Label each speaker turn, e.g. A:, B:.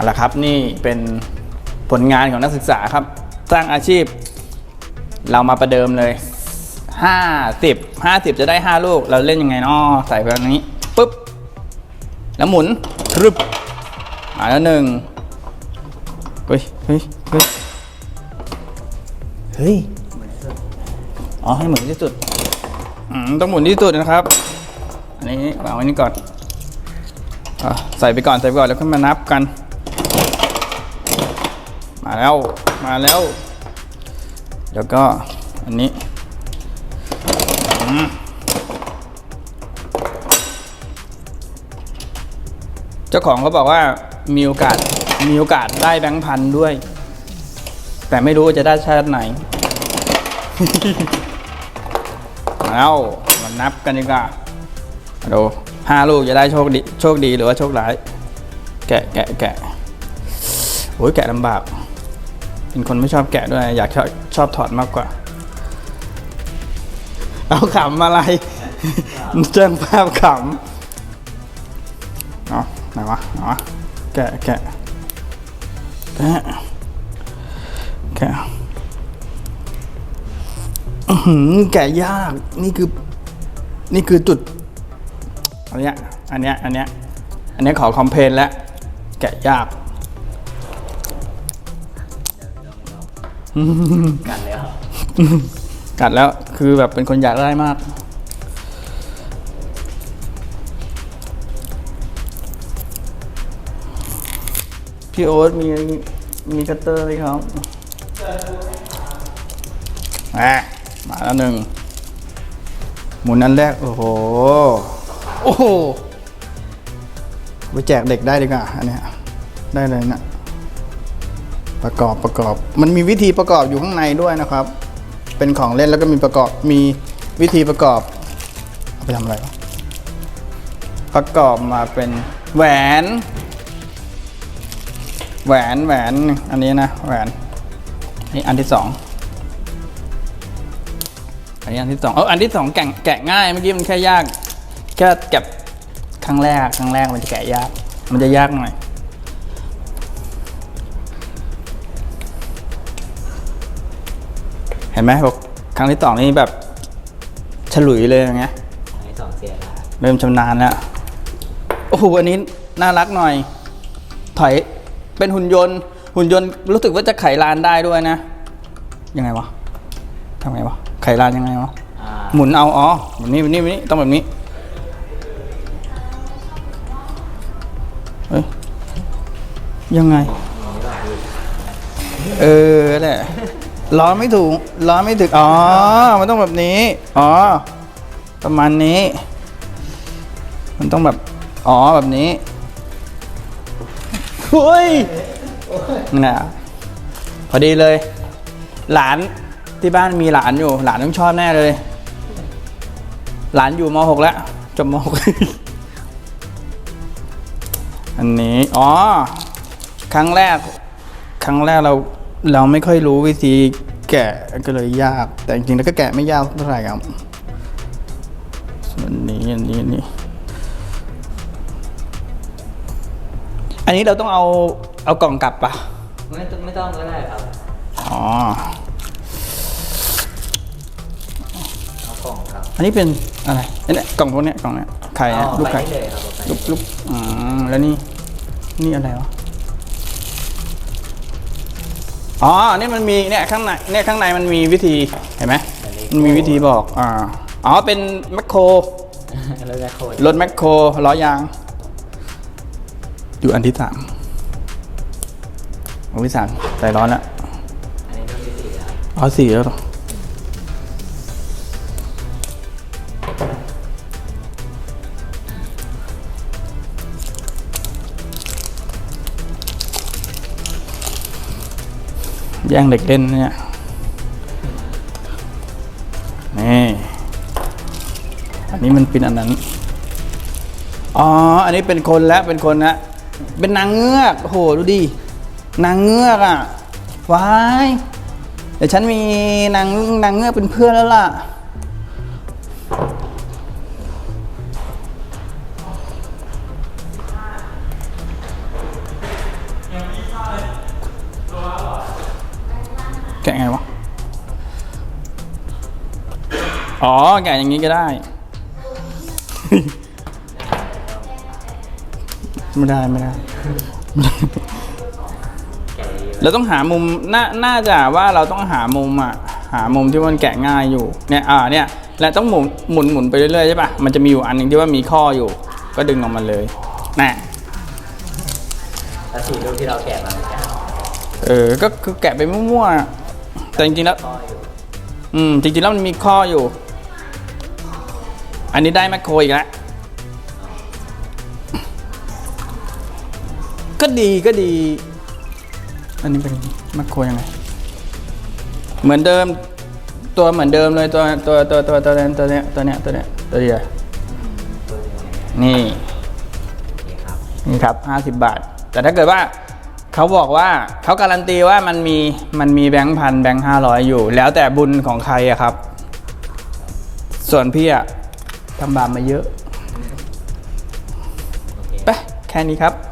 A: เอาละครับนี่เป็นผลงานของนักศึกษาครับ สร้างอาชีพ เรามาประเดิมเลย 50 50 จะได้ 5 ลูก เราเล่นยังไงเนาะใส่ไปแบบนี้ปุ๊บ แล้วหมุนรึบมาแล้วหนึ่งเฮ้ยเฮ้ยเฮ้ยเฮ้ยอ๋อให้หมุนที่สุดต้องหมุนที่สุดนะครับ อันนี้วางไว้นี่ก่อนอใส่ไปก่อนใส่ไปก่อนแล้วก็มานับกัน มาแล้วมาแล้ว แล้วก็อันนี้เจ้าของเขาบอกว่ามีโอกาสมีโอกาสได้แบงค์พันด้วย แต่ไม่รู้ว่าจะได้ชาติไหนมาแล้วมานับกันดีกว่ามาดูห้าลูกจะได้โชคดีโชคดีหรือว่าโชคร้าย แกะแกะแกะโอ้ยแกะลำบาก เป็นคนไม่ชอบแกะด้วย อยากชอบชอบถอดมากกว่า เอาขำอะไรแจ้งภาพขำเอาไหนวะไหนวะแกะแกะแกะแกะหือแกะยาก นี่คือ นี่คือจุด อันเนี้ย อันเนี้ย อันเนี้ย อันเนี้ยขอคอมเพลนแล้ว แกะยาก
B: กันแล้ว
A: กัดแล้วคือแบบเป็นคนอยากได้มาก พี่โอ๊ตมีมีคัตเตอร์ไหมครับแหมมาแล้วหนึ่งหมุนอันแรก โอ้โห โอ้โหไปแจกเด็กได้ดีกว่าอันเนี้ยได้เลยนะ ประกอบประกอบ มันมีวิธีประกอบอยู่ข้างในด้วยนะครับ เป็นของเล่นแล้วก็มีประกอบมีวิธีประกอบเอาไปทำอะไรประกอบมาเป็นแหวน แหวนแหวนอันนี้นะแหวนนี่อันที่สองอันนี้อันที่สองเอออันที่สองแกะแกะง่ายเมื่อกี้มันแค่ยากแค่แกะครั้งแรกครั้งแรกมันจะแกะยาก มันจะยากหน่อย เห็นไหมบอกครั้งที่สองนี่แบบฉลุยเลยอย่างเงี้ย
B: ไอ้สองเสียละ
A: เริ่มชำนาญแล้วโอ้โหอันนี้น่ารักหน่อย ถอยเป็นหุ่นยนต์ หุ่นยนต์รู้สึกว่าจะไขลานได้ด้วยนะ ยังไงวะทำไงวะไขลานยังไงวะ
B: อ่า
A: หมุนเอาอ๋อแบบนี้แบบนี้แบบนี้ต้องแบบนี้เฮ้ยยังไง เออแหละ ล้อไม่ถูกล้อไม่ถึงอ๋อ มันต้องแบบนี้ อ๋อ ประมาณนี้ มันต้องแบบ อ๋อ แบบนี้เฮ้ยนะพอดีเลย หลานที่บ้านมีหลานอยู่ หลานต้องชอบแน่เลย หลานอยู่ม .6 แล้วจบม .6 อันนี้ อ๋อ ครั้งแรก ครั้งแรกเรา เราไม่ค่อยรู้วิธีแกะก็เลยยาก แต่จริงๆแล้วก็แกะไม่ยากเท่าไหร่ครับส่วนนี้อันนี้อันนี้อันนี้เราต้องเอาเอากล่องกลับปะ
B: ไม่ต้องไม่ต้องก็ได้ครับ
A: อ๋อ
B: เอากล่องครับ
A: อันนี้เป็นอะไรอันเนี้ยกล่องพวกเนี้ยกล่องเนี้ยไข่อะ
B: เอา
A: ลูก
B: ไป
A: ไข่
B: ได้เลยครับเอาไป
A: ลูกลูกอืมแล้วนี่นี่อะไรวะ อ๋อนี่มันมีเนี่ยข้างในเนี่ยข้างในมันมีวิธีเห็นไหมมันมีวิธีบอกอ่าอ๋อเป็นแมคโคร
B: แล้วแม่โคน
A: รถแมคโครล้อยาง อยู่อันที่สามอันที่สามใจร้อนแล้ว
B: อันนี้ต้องที่สี่แล้ว
A: อ๋อสี่แล้วเหรอ แย่งเด็กเล่นเนี่ย นี่ อันนี้มันเป็นอันนั้น อ๋อ อันนี้เป็นคนแล้วเป็นคนนะเป็นนางเงือกโหดูดิ นางเงือกอะ ว้าย เดี๋ยวฉันมีนางนางเงือกเป็นเพื่อนแล้วล่ะ อ๋อแกะอย่างนี้ก็ได้ ไม่ได้ไม่ได้
B: แกะเยอะ
A: เราต้องหามุมน่าน่าจะว่าเราต้องหามุมอะ หามุมที่มันแกะง่ายอยู่ เนี่ยอ่าเนี่ย และต้องหมุนหมุนหมุนไปเรื่อยๆใช่ปะมันจะมีอยู่อันหนึ่งที่ว่ามีข้ออยู่ ก็ดึงออกมาเลยน่ะ
B: แล้วสี่ลูกที่เราแกะมาแกะ
A: เออ ก็คือแกะไปมั่วๆแต่จริงๆแล้ว
B: ข้ออยู่
A: อืม จริงๆแล้วมันมีข้ออยู่ อันนี้ได้แมคโครอีกแล้วก็ดีก็ดี อันนี้เป็นแมคโครยังไง เหมือนเดิมตัวเหมือนเดิมเลยตัวตัวตัวตัวตัวเนี้ยตัวเนี้ยตัวเนี้ยตัวเนี้ยตัวเดียว
B: นี่
A: นี่ครับห้าสิบบาท แต่ถ้าเกิดว่าเขาบอกว่าเขาการันตีว่ามันมีมันมีแบงค์พันแบงค์ห้าร้อยอยู่ แล้วแต่บุญของใครอะครับ ส่วนพี่อะ ทำบาปมาเยอะ
B: โอเค
A: ไปแค่นี้ครับ